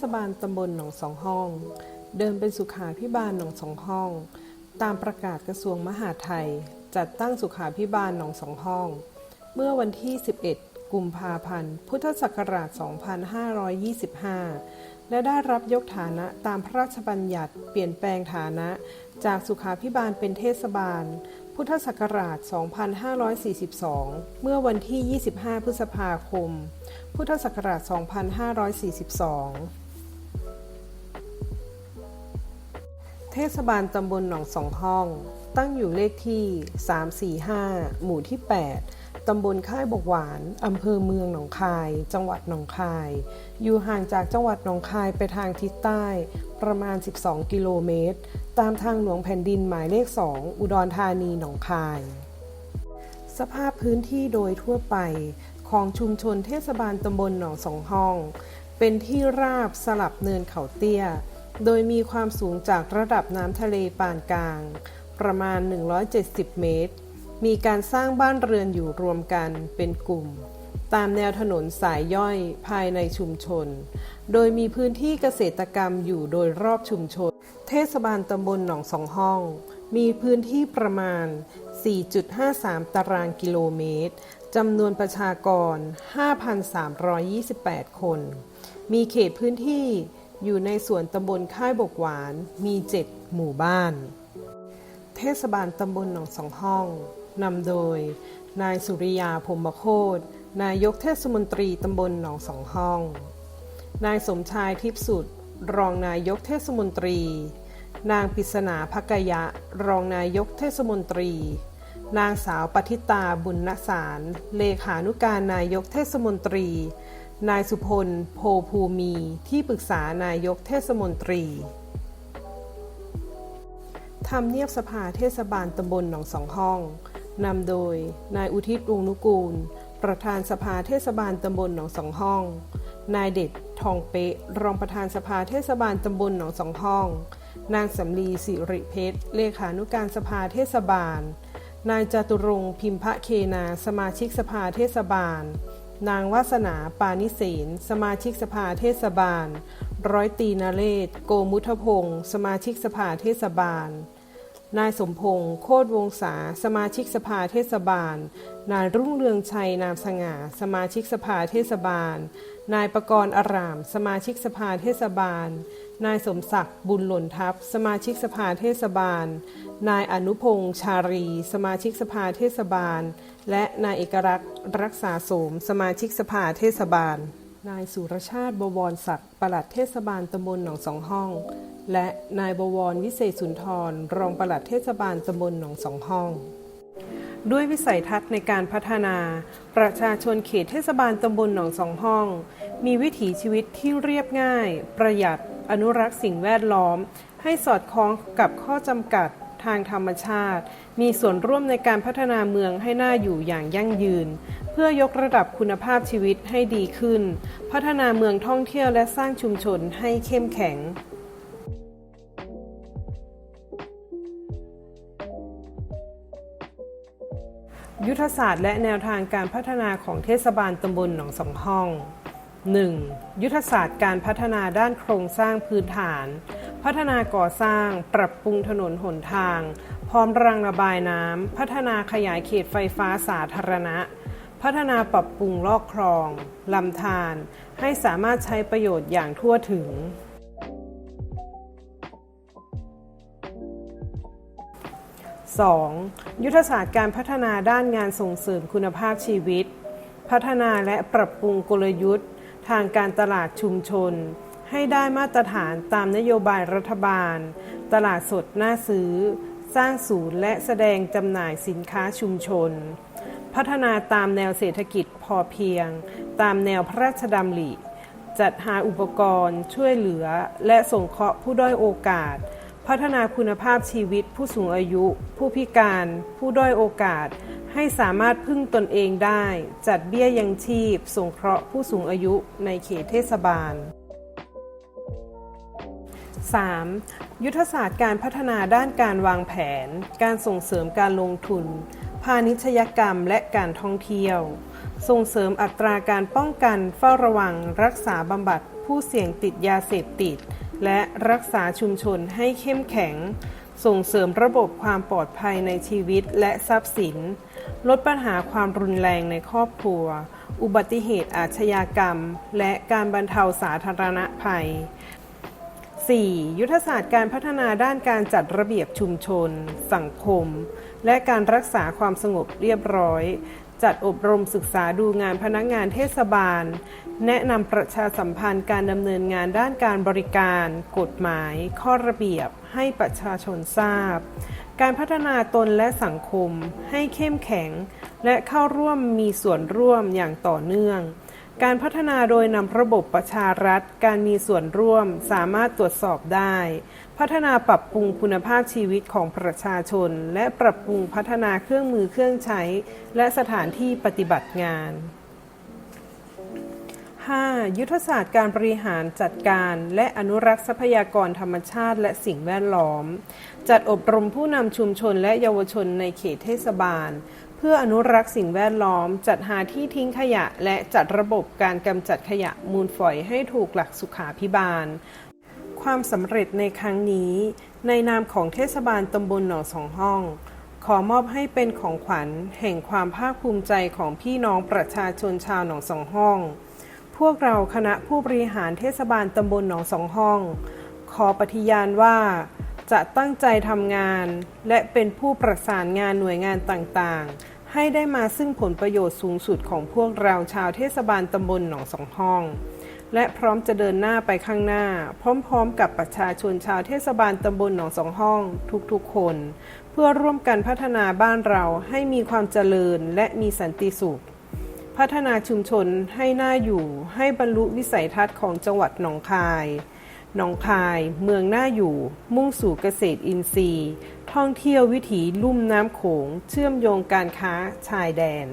ศบาลตำบลหนองสองห้อง เดิมเป็นสุขาพิบาลหนองสองห้อง ตามประกาศกระทรวงมหาดไทย จัดตั้งสุขาพิบาลหนองสองห้อง เมื่อวันที่ 11 กุมภาพันธ์ พุทธศักราช 2525 และได้รับยกฐานะตามพระราชบัญญัติเปลี่ยนแปลงฐานะ จากสุขาพิบาลเป็นเทศบาล พุทธศักราช 2542 เมื่อวันที่ 25 พฤษภาคม พุทธศักราช 2542เทศบาลตำบลหนองสองห้อง ตั้งอยู่เลขที่ 345 หมู่ที่ 8 ตำบลค่ายบกหวาน อำเภอเมืองหนองคาย จังหวัดหนองคาย อยู่ห่างจากจังหวัดหนองคายไปทางทิศใต้ ประมาณ 12 กิโลเมตร ตามทางหลวงแผ่นดินหมายเลข 2 อุดรธานีหนองคาย สภาพพื้นที่โดยทั่วไปของชุมชนเทศบาลตำบลหนองสองห้อง เป็นที่ราบสลับเนินเขาเตี้ย โดยมีความสูงจากระดับน้ำทะเลปานกลาง ประมาณ 170 เมตร มีการสร้างบ้านเรือนอยู่รวมกันเป็นกลุ่ม ตามแนวถนนสายย่อยภายในชุมชน โดยมีพื้นที่เกษตรกรรมอยู่โดยรอบชุมชน เทศบาลตำบลหนองสองห้อง มีพื้นที่ประมาณ 4.53 ตารางกิโลเมตร จำนวนประชากร 5,328 คน มีเขตพื้นที่อยู่ในส่วนตำบลค่ายบกหวาน มี 7 หมู่บ้าน เทศบาลตำบลหนองสองห้องนำโดย นายสุริยาพรหมโคต นายกเทศมนตรีตำบลหนองสองห้อง นายสมชายทิพสุดรองนายกเทศมนตรี นางปิศนาภกยะ รองนายกเทศมนตรี นางสาวปฏิตาบุญนสาร เลขานุการนายกเทศมนตรี นายสุพล โพภูมี ที่ปรึกษานายกเทศมนตรีทำเนียบสภาเทศบาลตำบลหนองสองห้อง นำโดยนายอุทิศวงนุกูล ประธานสภาเทศบาลตำบลหนองสองห้อง นายเด็ดทองเป๊ะ รองประธานสภาเทศบาลตำบลหนองสองห้อง นางสำลีสิริเพชร เลขานุการสภาเทศบาล นายจตุรงพิมพะเคนา สมาชิกสภาเทศบาล นางวาสนาปานิเสนสมาชิกสภาเทศบาล ร้อยตีนาเรศโกมุทพงศ์สมาชิกสภาเทศบาล นายสมพงศ์โคตรวงศาสมาชิกสภาเทศบาล นายรุ่งเรืองชัยนามสง่า สมาชิกสภาเทศบาล นายประกรณ์อาราม สมาชิกสภาเทศบาล นายสมศักดิ์บุญหล่นทัพ สมาชิกสภาเทศบาล นายอนุพงษ์ชารี สมาชิกสภาเทศบาล และนายเอกรักษ์รักษาโสม สมาชิกสภาเทศบาล นายสุรชาติบวรศักดิ์ปลัดเทศบาลตำบลหนองสองห้อง และนายบวรวิเศษสุนทร รองปลัดเทศบาลตำบลหนองสองห้อง ด้วยวิสัยทัศน์ในการพัฒนา ประชาชนเขตเทศบาลตำบลหนองสองห้อง มีวิถีชีวิตที่เรียบง่าย ประหยัด อนุรักษ์สิ่งแวดล้อม ให้สอดคล้องกับข้อจำกัดทางธรรมชาติ มีส่วนร่วมในการพัฒนาเมืองให้น่าอยู่อย่างยั่งยืน เพื่อยกระดับคุณภาพชีวิตให้ดีขึ้น พัฒนาเมืองท่องเที่ยวและสร้างชุมชนให้เข้มแข็ง ยุทธศาสตร์และแนวทางการพัฒนาของเทศบาลตำบลหนองสองห้อง 1. ยุทธศาสตร์การพัฒนาด้านโครงสร้างพื้นฐาน พัฒนาก่อสร้าง ปรับปรุงถนนหนทาง พร้อมรางระบายน้ำ พัฒนาขยายเขตไฟฟ้าสาธารณะ พัฒนาปรับปรุงลอกคลองลำธารให้สามารถใช้ประโยชน์อย่างทั่วถึง 2. ยุทธศาสตร์การพัฒนาด้านงานส่งเสริมคุณภาพชีวิต พัฒนาและปรับปรุงกลยุทธ์ ทางการตลาดชุมชน ให้ได้มาตรฐานตามนโยบายรัฐบาล ตลาดสดน่าซื้อ สร้างศูนย์และแสดงจำหน่ายสินค้าชุมชน พัฒนาตามแนวเศรษฐกิจพอเพียง ตามแนวพระราชดำริจัดหาอุปกรณ์ ช่วยเหลือ และส่งเคราะห์ผู้ด้อยโอกาส พัฒนาคุณภาพชีวิต ผู้สูงอายุ ผู้พิการ ผู้ด้อยโอกาส ให้สามารถพึ่งตนเองได้ จัดเบี้ยยังชีพ สงเคราะห์ผู้สูงอายุในเขตเทศบาล 3. ยุทธศาสตร์การพัฒนาด้านการวางแผน การส่งเสริมการลงทุน พาณิชยกรรมและการท่องเที่ยว ส่งเสริมอัตราการป้องกันเฝ้าระวัง รักษาบำบัด ผู้เสี่ยงติดยาเสพติด และรักษาชุมชนให้เข้มแข็ง ส่งเสริมระบบความปลอดภัยในชีวิตและทรัพย์สิน ลดปัญหาความรุนแรงในครอบครัว อุบัติเหตุอาชญากรรม และการบรรเทาสาธารณภัย 4. ยุทธศาสตร์การพัฒนาด้านการจัดระเบียบชุมชน สังคม และการรักษาความสงบเรียบร้อย จัดอบรมศึกษาดูงานพนักงานเทศบาล แนะนำประชาสัมพันธ์การดำเนินงานด้านการบริการ กฎหมาย ข้อระเบียบ ให้ประชาชนทราบ การพัฒนาตนและสังคม ให้เข้มแข็ง และเข้าร่วมมีส่วนร่วมอย่างต่อเนื่อง การพัฒนาโดยนำระบบประชารัฐ การมีส่วนร่วมสามารถตรวจสอบได้ พัฒนาปรับปรุงคุณภาพชีวิตของประชาชน และปรับปรุงพัฒนาเครื่องมือเครื่องใช้ และสถานที่ปฏิบัติงาน 5. ยุทธศาสตร์การบริหารจัดการ และอนุรักษ์ทรัพยากรธรรมชาติและสิ่งแวดล้อม จัดอบรมผู้นำชุมชนและเยาวชนในเขตเทศบาล เพื่ออนุรักษ์สิ่งแวดล้อม จัดหาที่ทิ้งขยะ และจัดระบบการกำจัดขยะมูลฝอยให้ถูกหลักสุขาพิบาล ความสำเร็จในครั้งนี้ ในนามของเทศบาลตำบลหนองสองห้อง ขอมอบให้เป็นของขวัญแห่งความภาคภูมิใจของพี่น้องประชาชนชาวหนองสองห้อง พวกเราคณะผู้บริหารเทศบาลตำบลหนองสองห้อง ขอปฏิญาณว่าจะตั้งใจทำงาน และเป็นผู้ประสานงานหน่วยงานต่างๆ ให้ได้มาซึ่งผลประโยชน์สูงสุดของพวกเราชาวเทศบาลตำบลหนองสองห้อง และพร้อมจะเดินหน้าไปข้างหน้า พร้อมๆ กับประชาชนชาวเทศบาลตำบลหนองสองห้อง ทุกๆ คน เพื่อร่วมกันพัฒนาบ้านเราให้มีความเจริญและมีสันติสุข พัฒนาชุมชนให้น่าอยู่ให้บรรลุวิสัยทัศน์ของจังหวัดหนองคายหนองคาย เมืองน่าอยู่ มุ่งสู่เกษตรอินทรีย์ ท่องเที่ยววิถีลุ่มน้ำโขง เชื่อมโยงการค้าชายแดน